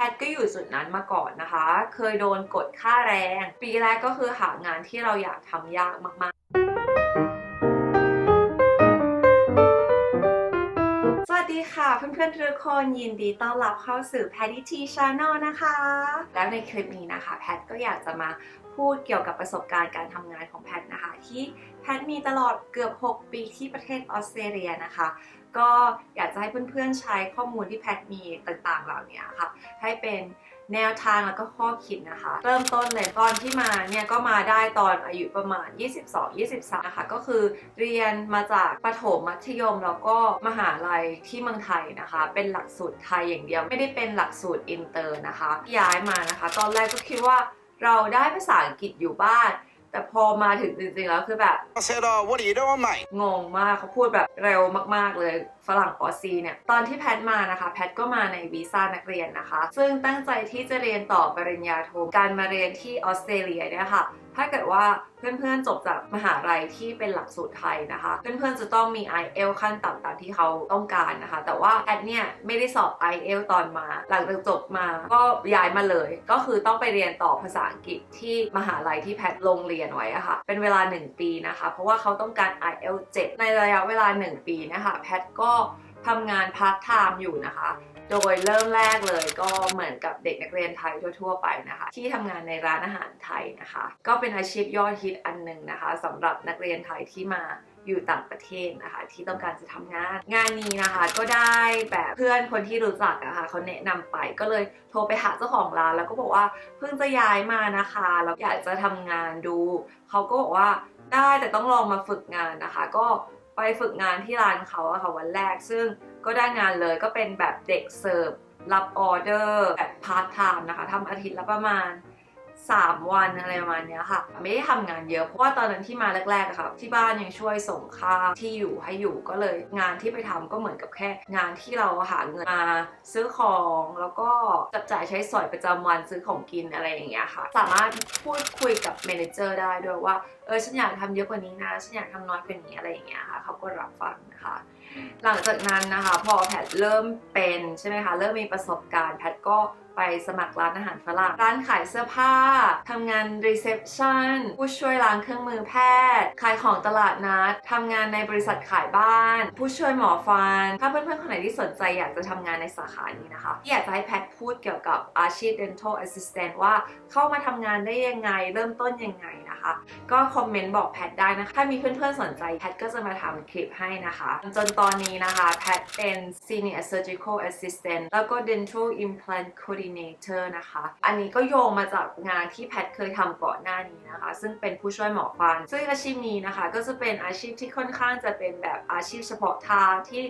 แพทก็อยู่จุดนั้นมาก่อนนะคะ เคยโดนกดค่าแรง ปีแรกก็คือหางานที่เราอยากทำยากมากๆสวัสดีค่ะเพื่อนๆทุกคนยินดีต้อนรับเข้าสู่ Patty T Channel นะคะ แล้วในคลิปนี้นะคะ แพทก็อยากจะมาพูดเกี่ยวกับประสบการณ์การทำงานของแพทนะคะ ที่แพทมีตลอดเกือบ 6 ปีที่ประเทศออสเตรเลียนะคะ ก็อยากจะให้เพื่อนๆใช้ข้อมูลที่แพทมีต่างๆ เหล่านี้ค่ะ ให้เป็นแนวทางแล้วก็ข้อคิดนะคะ เริ่มต้นเลยตอนที่มาเนี่ยก็มาได้ตอนอายุประมาณ 22-23 นะคะ ก็คือเรียนมาจากประถมมัธยมแล้วก็มหาลัยที่เมืองไทยนะคะ เป็นหลักสูตรไทยอย่างเดียว ไม่ได้เป็นหลักสูตรอินเตอร์นะคะ ย้ายมานะคะ ตอนแรกก็คิดว่าเราได้ภาษาอังกฤษอยู่บ้าน แต่พอมาถึงจริงๆแล้วคือแบบ I said, uh, what are you doing, mate? งงมากเขาพูดแบบเร็วมากๆเลยฝรั่งออซีเนี่ย ตอนที่แพทมานะคะ แพทก็มาในวีซ่านักเรียนนะคะ ซึ่งตั้งใจที่จะเรียนต่อปริญญาโทการมาเรียนที่ออสเตรเลียเนี่ยค่ะ ถ้าเกิดว่าเพื่อนๆจบจากมหาลัยที่เป็นหลักสูตรไทยนะคะ เพื่อนๆจะต้องมี IELTS ขั้นต่ำตามที่เขาต้องการนะคะ แต่ว่าแอดเนี่ยไม่ได้สอบ IELTS ตอนมา หลังจากจบมาก็ย้ายมาเลย ก็คือต้องไปเรียนต่อภาษาอังกฤษที่มหาลัยที่แพทลงเรียนไว้อะค่ะ เป็นเวลา 1 ปีนะคะ เพราะว่าเขาต้องการ IELTS 7ในระยะเวลา 1 ปีนะคะ แพทก็ทำงานพาร์ทไทม์อยู่นะคะ โดยเริ่มแรกเลยก็เหมือนกับเด็กนักเรียนไทยทั่ว ๆ ไปนะคะ ที่ทำงานในร้านอาหารไทยนะคะ ก็เป็นอาชีพยอดฮิตอันหนึ่งนะคะสำหรับนักเรียนไทยที่มาอยู่ต่างประเทศนะคะ ที่ต้องการจะทำงาน งานนี้นะคะก็ได้แบบเพื่อนคนที่รู้จักอะคะ่ะเขาแนะนำไปก็เลยโทรไปหาเจ้าของร้านแล้วก็บอกว่าเพิ่งจะย้ายมานะคะแล้วอยากจะทำงานดูเขาก็บอกว่าได้แต่ต้องลองมาฝึกงานนะคะ ก็ไปฝึกงานที่ร้านเขาอะค่ะวันแรกซึ่ง ก็ได้งานเลยก็เป็นแบบเด็กเสิร์ฟรับออเดอร์แบบพาร์ทไทม์นะคะทำอาทิตย์ละประมาณ 3 วันอะไรประมาณนี้ค่ะ ไม่ได้ทำงานเยอะเพราะว่าตอนนั้นที่มาแรกๆอะค่ะ ที่บ้านยังช่วยส่งค่าที่อยู่ให้อยู่ก็เลยงานที่ไปทำก็เหมือนกับแค่ งานที่เราหาเงินมาซื้อของแล้วก็จับจ่ายใช้สอยประจำวันซื้อของกินอะไรอย่างเงี้ยค่ะ สามารถพูดคุยกับเมนเจอร์ได้ด้วยว่าเออฉันอยากทำเยอะกว่านี้นะฉันอยากทำน้อยกว่านี้อะไรอย่างเงี้ยค่ะเขาก็รับฟังนะคะ หลังจากนั้นนะคะ พอแพทเริ่มเป็นใช่ไหมคะเริ่มมีประสบการณ์แพทก็ไปสมัครร้านอาหารฝรั่ง ร้านขายเสื้อผ้า ทำงานรีเซพชันผู้ช่วยล้างเครื่องมือแพทย์ ขายของตลาดนัด ทำงานในบริษัทขายบ้าน ผู้ช่วยหมอฟัน ถ้าเพื่อนๆ คนไหนที่สนใจอยากจะทำงานในสาขานี้นะคะที่อยากจะให้แพทพูดเกี่ยวกับอาชีพ dental assistant ว่าเข้ามาทำงานได้ยังไง เริ่มต้นยังไง นะคะ ก็คอมเมนต์บอกแพทได้นะคะ ถ้ามีเพื่อนๆสนใจแพทก็จะมาทำคลิปให้นะคะ จนตอนนี้นะคะ แพทเป็น Senior Surgical Assistant แล้วก็ Dental Implant Coordinator นะคะ อันนี้ก็โยงมาจากงานที่แพทเคยทำก่อนหน้านี้นะคะ ซึ่งเป็นผู้ช่วยหมอฟัน ซึ่งอาชีพนี้นะคะ ก็จะเป็นอาชีพที่ค่อนข้างจะเป็นแบบอาชีพเฉพาะทางที่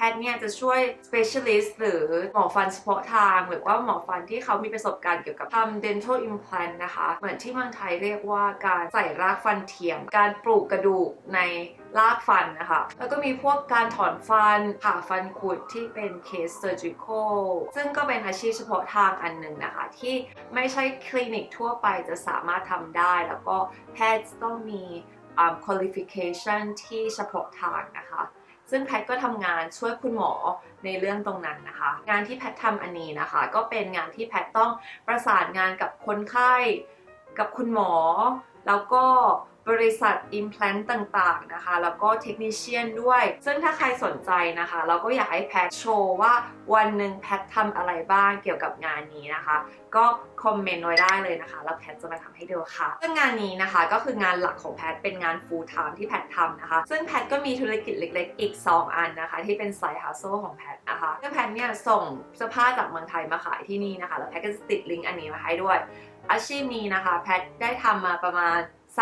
พทย์เนี่ยจะช่วย specialist หรือหมอฟันเฉพาะทาง หรือว่าหมอฟันที่เขามีประสบการณ์เกี่ยวกับทำ dental implant นะคะ เหมือนที่เมืองไทยเรียกว่าการใส่รากฟันเทียม การปลูกกระดูกในรากฟันนะคะ แล้วก็มีพวกการถอนฟันผ่าฟันคุดที่เป็น case surgical ซึ่งก็เป็นอาชีพเฉพาะทางอันหนึ่งนะคะ ที่ไม่ใช่คลินิกทั่วไปจะสามารถทำได้ แล้วก็แพทย์ต้องมี qualification ที่เฉพาะทางนะคะ ซึ่งแพทก็ทำงานช่วยคุณหมอในเรื่องตรงนั้นนะคะ งานที่แพททำอันนี้นะคะ ก็เป็นงานที่แพทต้องประสานงานกับคนไข้ กับคุณหมอ แล้วก็ บริษัท implant ต่างๆนะคะ แล้วก็เทคนิชเชียนด้วย ซึ่งถ้าใครสนใจนะคะ เราก็อยากให้แพทโชว์ว่าวันหนึ่งแพททำอะไรบ้างเกี่ยวกับงานนี้นะคะ ก็คอมเมนต์ไว้ได้เลยนะคะ แล้วแพทจะมาทำให้ดูค่ะ ซึ่งงานนี้นะคะก็คืองานหลักของแพทเป็นงาน full time ที่แพททำนะคะ ซึ่งแพทก็มีธุรกิจเล็กๆ อีก 2 อันนะคะ ที่เป็นไซด์ฮัสโซของแพทนะคะซึ่งแพทเนี่ยส่งเสื้อผ้าจากเมืองไทยมาขายที่นี่นะคะ แล้วแพทก็จะติดลิงก์อันนี้มาให้ด้วย อาชีพนี้นะคะ แพทได้ทำมาประมาณ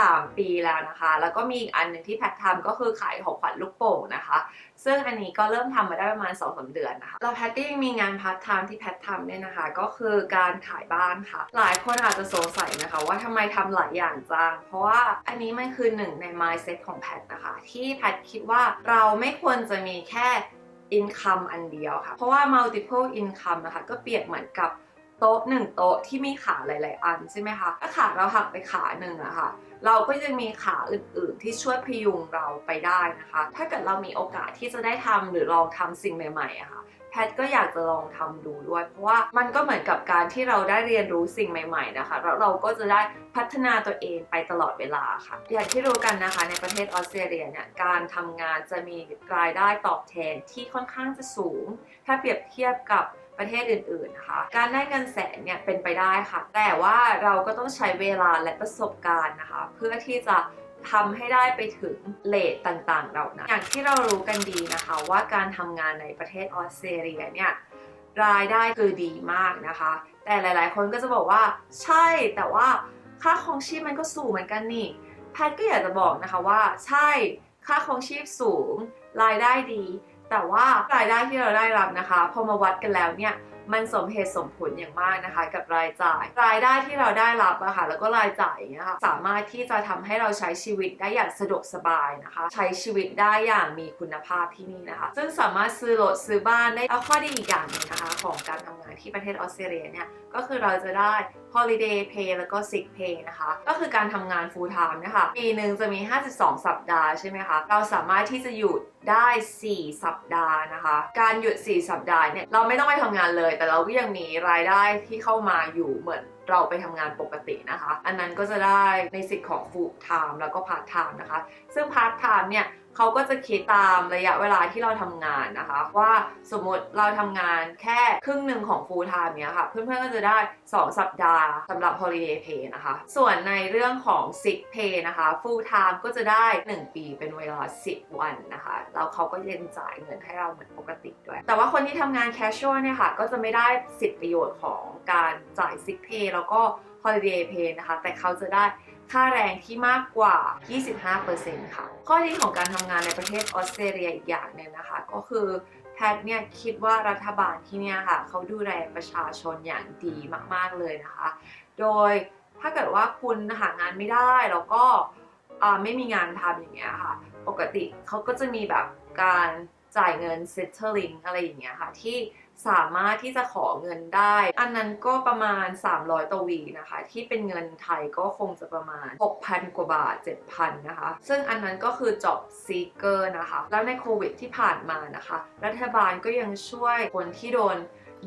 3 ปีแล้วนะคะ แล้วก็มีอีกอันหนึ่งที่แพททำก็คือขายของขวัญลูกโป่งนะคะ ซึ่งอันนี้ก็เริ่มทำมาได้ประมาณ2อสเดือนนะคะแล้วแพทก็ยังมีงานพาร์ทไทม์ที่แพททำเนี่ยนะคะ ก็คือการขายบ้านค่ะ หลายคนอาจจะสงสัยนะคะ ว่าทำไมทำหลายอย่างจัง เพราะว่าอันนี้มันคือหนึ่งใน mindset ของแพทนะคะ ที่แพทคิดว่าเราไม่ควรจะมีแค่ income อันเดียวค่ะ เพราะว่า multiple income นะคะ ก็เปรียบเหมือนกับ โต๊ะหนึ่งโต๊ะที่มีขาหลาย ๆ อันใช่ไหมคะถ้าขาเราหักไปขาหนึ่งอะค่ะเราก็จะมีขาอื่น ๆ ที่ช่วยพยุงเราไปได้นะคะ ถ้าเกิดเรามีโอกาสที่จะได้ทำหรือลองทำสิ่งใหม่ๆอะค่ะแพทก็อยากจะลองทำดูด้วย เพราะว่ามันก็เหมือนกับการที่เราได้เรียนรู้สิ่งใหม่ ๆ นะคะ แล้วเราก็จะได้พัฒนาตัวเองไปตลอดเวลาค่ะ อย่างที่รู้กันนะคะ ในประเทศออสเตรเลียเนี่ยการทำงานจะมีรายได้ตอบแทนที่ค่อนข้างจะสูง ถ้าเปรียบเทียบกับ ประเทศอื่นๆนะคะ การได้เงินแสนเนี่ยเป็นไปได้ค่ะ แต่ว่าเราก็ต้องใช้เวลาและประสบการณ์นะคะ เพื่อที่จะทำให้ได้ไปถึงเลทต่างๆเหล่านั้นอย่างที่เรารู้กันดีนะคะ ว่าการทำงานในประเทศออสเตรเลียเนี่ยรายได้คือดีมากนะคะ แต่หลายๆ คนก็จะบอกว่าใช่แต่ว่าค่าครองชีพมันก็สูงเหมือนกันนี่แพทก็อยากจะบอกนะคะว่าใช่ค่าครองชีพสูง รายได้ดี แต่ว่ารายได้ที่เราได้รับนะคะพอมาวัดกันแล้วเนี่ยมันสมเหตุสมผลอย่างมากนะคะ กับรายจ่าย รายได้ที่เราได้รับอะค่ะแล้วก็รายจ่ายอย่างเงี้ยค่ะสามารถที่จะทำให้เราใช้ชีวิตได้อย่างสะดวกสบายนะคะ ใช้ชีวิตได้อย่างมีคุณภาพที่นี่นะคะ ซึ่งสามารถซื้อรถซื้อบ้านได้แล้วข้อดีอีกอย่างหนึงนะคะ ของการทำงานที่ประเทศออสเตรเลียเนี่ยก็คือเราจะได้ holiday pay แล้วก็ sick pay นะคะ ก็คือการทำงาน full time นะคะปีหนึ่งจะมี 52 สัปดาห์ใช่ไหมคะเราสามารถที่จะหยุดได้ 4 สัปดาห์นะคะ การหยุด 4 สัปดาห์เนี่ยเราไม่ต้องไปทำงานเลย แต่เราก็ยังมีรายได้ที่เข้ามาอยู่เหมือนเราไปทำงานปกตินะคะ อันนั้นก็จะได้ในสิทธิ์ของ full time แล้วก็ part time นะคะ ซึ่ง part time เนี่ย เขาก็จะคิดตามระยะเวลาที่เราทำงานนะคะ ว่าสมมติเราทำงานแค่ครึ่งหนึ่งของ full time เนี้ยค่ะ เพื่อนๆก็จะได้ 2 สัปดาห์สำหรับ holiday pay นะคะ ส่วนในเรื่องของ sick pay นะคะ full time ก็จะได้ 1 ปีเป็นเวลา 10 วันนะคะแล้วเขาก็เยังจ่ายเงินให้เราเหมือนปกติด้วย แต่ว่าคนที่ทำงาน casual เนี่ยค่ะก็จะไม่ได้สิทธิประโยชน์ของการจ่าย sick pay แล้วก็ holiday pay นะคะ แต่เขาจะได้ ค่าแรงที่มากกว่า 25%ค่ะ ข้อดีของการทำงานในประเทศออสเตรเลียอีกอย่างหนึ่งนะคะ ก็คือแพทย์เนี่ยคิดว่ารัฐบาลที่เนี่ยค่ะเขาดูแลประชาชนอย่างดีมากๆเลยนะคะ โดยถ้าเกิดว่าคุณหางานไม่ได้แล้วก็ไม่มีงานทำอย่างเงี้ยค่ะ ปกติเขาก็จะมีแบบการ จ่ายเงิน settling อะไรอย่างเงี้ยค่ะที่สามารถที่จะขอเงินได้ อันนั้นก็ประมาณ 300ต่อวีนะคะ ที่เป็นเงินไทยก็คงจะประมาณ 6,000 กว่าบาท 7,000 นะคะ ซึ่งอันนั้นก็คือ job seeker นะคะ แล้วในโควิดที่ผ่านมานะคะ รัฐบาลก็ยังช่วยคนที่โดน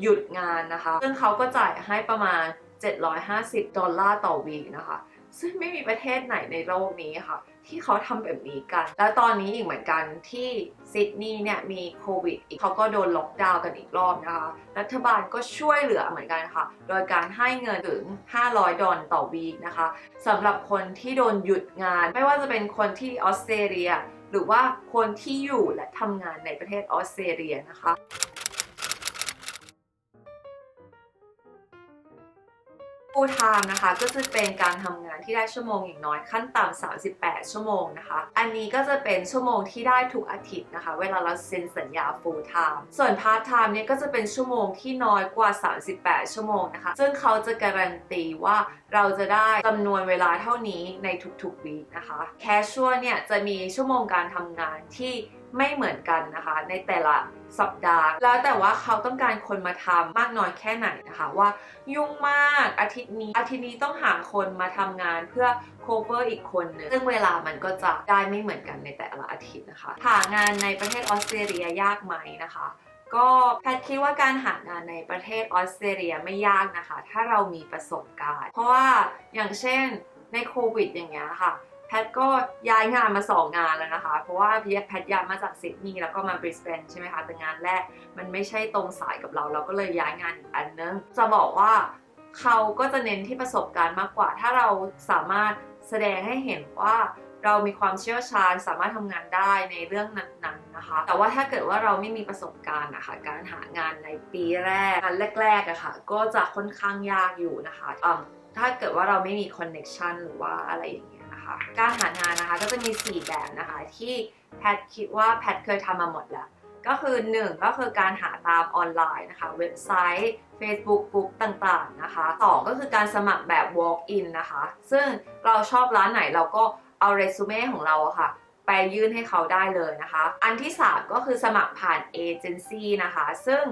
หยุดงานนะคะ ซึ่งเขาก็จ่ายให้ประมาณ 750 ดอลลาร์ต่อวีคนะคะ ซึ่งไม่มีประเทศไหนในโลกนี้ค่ะ ที่เขาทำแบบนี้กัน แล้วตอนนี้อีกเหมือนกันที่ซิดนีย์เนี่ยมีโควิดอีกเขาก็โดนล็อกดาวน์กันอีกรอบนะคะรัฐบาลก็ช่วยเหลือเหมือนกันค่ะ โดยการให้เงินถึง 500 ดอลต่อวีคนะคะสำหรับคนที่โดนหยุดงาน ไม่ว่าจะเป็นคนที่ออสเตรเลีย หรือว่าคนที่อยู่และทำงานในประเทศออสเตรเลียนะคะ ฟูลไทม์นะคะก็จะเป็นการทำงานที่ได้ชั่วโมงอย่างน้อยขั้นต่ำ38 ชั่วโมงนะคะ อันนี้ก็จะเป็นชั่วโมงที่ได้ทุกอาทิตย์นะคะ เวลาเราเซ็นสัญญา full time ส่วน part time เนี่ยก็จะเป็นชั่วโมงที่น้อยกว่า 38 ชั่วโมงนะคะ ซึ่งเขาจะการันตีว่าเราจะได้จำนวนเวลาเท่านี้ในทุกๆวีคนะคะ casual เนี่ยจะมีชั่วโมงการทำงานที่ไม่เหมือนกันนะคะในแต่ละ สัปดาห์ แล้วแต่ว่าเขาต้องการคนมาทำมากน้อยแค่ไหนนะคะว่ายุ่งมากอาทิตย์นี้อาทิตย์นี้ต้องหาคนมาทำงานเพื่อ cover อีกคนหนึงซึ่งเวลามันก็จะได้ไม่เหมือนกันในแต่ละอาทิตย์นะคะ หางานในประเทศออสเตรเลียยากไหมนะคะก็แพทคิดว่าการหางานในประเทศออสเตรเลียไม่ยากนะคะ ถ้าเรามีประสบการณ์ เพราะว่าอย่างเช่นในโควิดอย่างเงี้ยค่ะ พทก็ย้ายงานมาสองงานแล้วนะคะ เพราะว่าแพทย้ายมาจากซิดนีย์แล้วก็มาบริสเบนใช่ไหมคะ แต่งานแรกมันไม่ใช่ตรงสายกับเรา เราก็เลยย้ายงานอีกอันนึง จะบอกว่าเขาก็จะเน้นที่ประสบการณ์มากกว่า ถ้าเราสามารถแสดงให้เห็นว่าเรามีความเชี่ยวชาญสามารถทำงานได้ในเรื่องนั้นๆนะคะ แต่ว่าถ้าเกิดว่าเราไม่มีประสบการณ์นะคะการหางานในปีแรกงานแรกๆอะคะ่ะก็จะค่อนข้างยากอยู่นะคะถ้าเกิดว่าเราไม่มีคอนเน็ชันหรือว่าอะไรอย่างเงี้ย นะคะการหางานนะคะก็จะมี 4 แบบนะคะที่แพทคิดว่าแพทเคยทำมาหมดแล้ว ก็คือ 1 ก็คือการหาตามออนไลน์นะคะ เว็บไซต์ Facebook กลุ่มต่างๆนะคะ2ก็คือการสมัครแบบ walk in นะคะ ซึ่งเราชอบร้านไหนเราก็เอาเรซูเม่ของเราะค่ะไปยื่นให้เขาได้เลยนะคะ อันที่ 3 ก็คือสมัครผ่านเอเจนซี่นะคะ ซึ่ง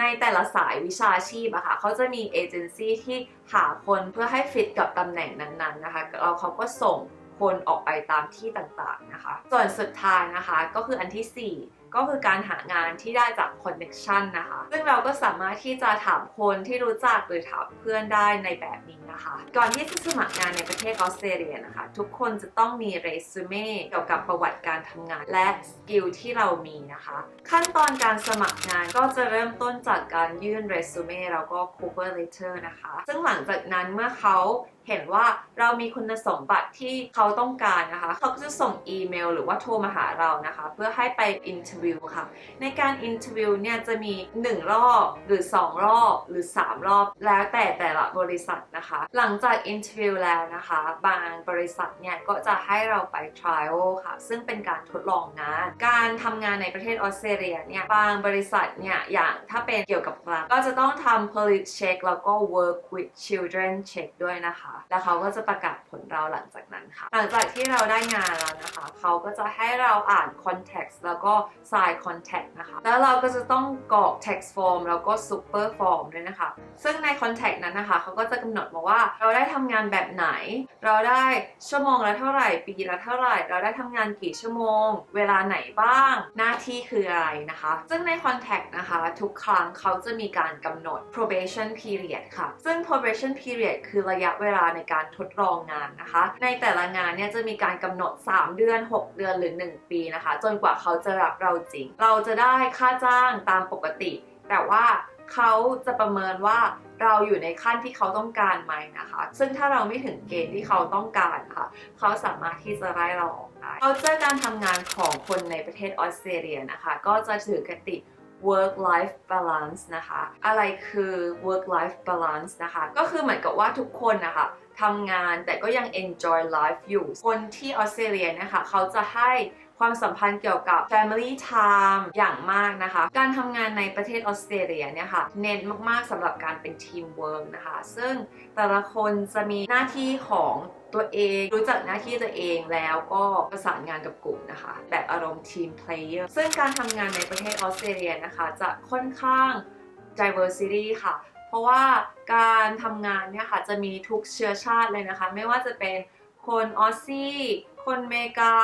ในแต่ละสายวิชาชีพอะค่ะเขาจะมีเอเจนซี่ที่หาคนเพื่อให้ฟิตกับตำแหน่งนั้นๆนะคะเราเขาก็ส่งคนออกไปตามที่ต่างๆนะคะ ส่วนสุดท้ายนะคะก็คืออันที่ 4 ก็คือการหางานที่ได้จาก connection นะคะ ซึ่งเราก็สามารถที่จะถามคนที่รู้จักหรือถามเพื่อนได้ในแบบนี้นะคะ ก่อนที่จะสมัครงานในประเทศออสเตรเลียนะคะ ทุกคนจะต้องมีเรซูเม่เกี่ยวกับประวัติการทำงาน และสกิลที่เรามีนะคะ ขั้นตอนการสมัครงานก็จะเริ่มต้นจากการยื่นเรซูเม่แล้วก็ cover letter นะคะ ซึ่งหลังจากนั้นเมื่อเขา เห็นว่าเรามีคุณสมบัติที่เขาต้องการนะคะ เขาก็จะส่งอีเมลหรือว่าโทรมาหาเรานะคะ เพื่อให้ไปอินเทอร์วิวค่ะ ในการอินเทอร์วิวเนี่ยจะมี 1 รอบหรือ 2 รอบหรือ 3 รอบ แล้วแต่แต่ละบริษัทนะคะ หลังจากอินเทอร์วิวแล้วนะคะ บางบริษัทเนี่ยก็จะให้เราไป trial ค่ะ ซึ่งเป็นการทดลองงาน การทำงานในประเทศออสเตรเลียเนี่ยบางบริษัทเนี่ยอย่างถ้าเป็นเกี่ยวกับกลางก็จะต้องทำ police check แล้วก็ work with children check ด้วยนะคะแล้วเขาก็จะประกาศผลเราหลังจากนั้นค่ะ หลังจากที่เราได้งานแล้วนะคะ เขาก็จะให้เราอ่าน context แล้วก็ sign contact นะคะ แล้วเราก็จะต้องกรอก text form แล้วก็ super form ด้วยนะคะ ซึ่งใน contact นั้นนะคะ เขาก็จะกำหนดมาว่าเราได้ทำงานแบบไหน เราได้ชั่วโมงละเท่าไหร่ ปีละเท่าไหร่ เราได้ทำงานกี่ชั่วโมง เวลาไหนบ้าง หน้าที่คืออะไรนะคะ ซึ่งใน contact นะคะ ทุกครั้งเขาจะมีการกำหนด probation period ค่ะ ซึ่ง probation period คือระยะเวลาในการทดลองงานนะคะ ในแต่ละงานเนี่ยจะมีการกำหนด 3 เดือน 6 เดือนหรือ 1 ปีนะคะ จนกว่าเขาจะรับเราจริง เราจะได้ค่าจ้างตามปกติ แต่ว่าเขาจะประเมินว่าเราอยู่ในขั้นที่เขาต้องการไหมนะคะ ซึ่งถ้าเราไม่ถึงเกณฑ์ที่เขาต้องการนะคะเขาสามารถที่จะไล่เราออกได้เขาเจอการทำงานของคนในประเทศออสเตรเลียนะคะ ก็จะถือกติ work life balance นะคะ อะไรคือ work life balance นะคะ ก็คือเหมือนกับว่าทุกคนนะคะทำงานแต่ก็ยัง enjoy life อยู่ คนที่ออสเตรเลียนะคะ เขาจะให้ความสัมพันธ์เกี่ยวกับ family time อย่างมากนะคะ การทำงานในประเทศออสเตรเลียเนี่ยค่ะ เน้นมากๆสำหรับการเป็น team work นะคะ ซึ่งแต่ละคนจะมีหน้าที่ของ ตัวเอง รู้จักหน้าที่ตัวเองแล้วก็ประสานงานกับกลุ่มนะคะ แบบอารมณ์ team player ซึ่งการทำงานในประเทศออสเตรเลียนะคะ จะค่อนข้าง diversity ค่ะ เพราะว่าการทำงานเนี่ยค่ะ จะมีทุกเชื้อชาติเลยนะคะ ไม่ว่าจะเป็นคนออสซี่ คนเมกา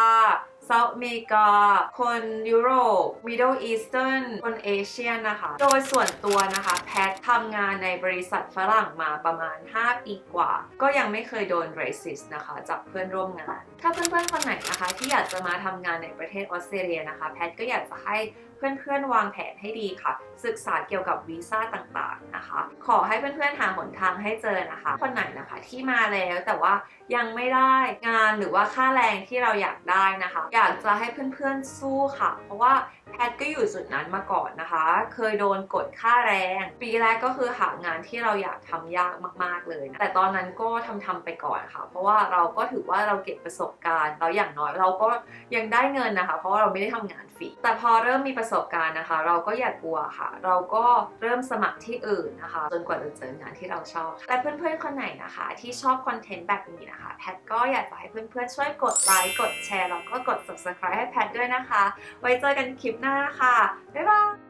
เซาท์อเมริกา คนยุโรปมิดเดิลอีสเทิร์นคนเอเชียนะคะ โดยส่วนตัวนะคะ แพททำงานในบริษัทฝรั่งมาประมาณ 5 ปีกว่า ก็ยังไม่เคยโดนเรสซิสนะคะ จากเพื่อนร่วมงาน ถ้าเพื่อนๆคนไหนนะคะ ที่อยากจะมาทำงานในประเทศออสเตรเลียนะคะ แพทก็อยากจะให้ เพื่อนๆวางแผนให้ดีค่ะ ศึกษาเกี่ยวกับวีซ่าต่างๆนะคะ ขอให้เพื่อนๆหาหนทางให้เจอนะคะ คนไหนนะคะที่มาแล้วแต่ว่ายังไม่ได้งานหรือว่าค่าแรงที่เราอยากได้นะคะ อยากจะให้เพื่อนๆสู้ค่ะ เพราะว่า แพทก็อยู่จุดนั้นมาก่อนนะคะ เคยโดนกดค่าแรง ปีแรกก็คือหางานที่เราอยากทำยากมาก ๆเลยนะแต่ตอนนั้นก็ทำทำๆไปก่อนค่ะ เพราะว่าเราก็ถือว่าเราเก็บประสบการณ์แล้วอย่างน้อยเราก็ยังได้เงินนะคะ เพราะว่าเราไม่ได้ทำงานฟรีแต่พอเริ่มมีประสบการณ์นะคะ เราก็อย่ากกลัวค่ะ เราก็เริ่มสมัครที่อื่นนะคะ จนกว่าจะเจองานที่เราชอบและเพื่อนๆคนไหนนะคะ ที่ชอบคอนเทนต์แบบนี้นะคะ แพทก็อยากจะให้เพื่อนๆช่วยกดไลค์กดแชร์แล้วก็กด subscribe ให้แพทด้วยนะคะ ไว้เจอกันคลิปหน้าค่ะ บ๊ายบาย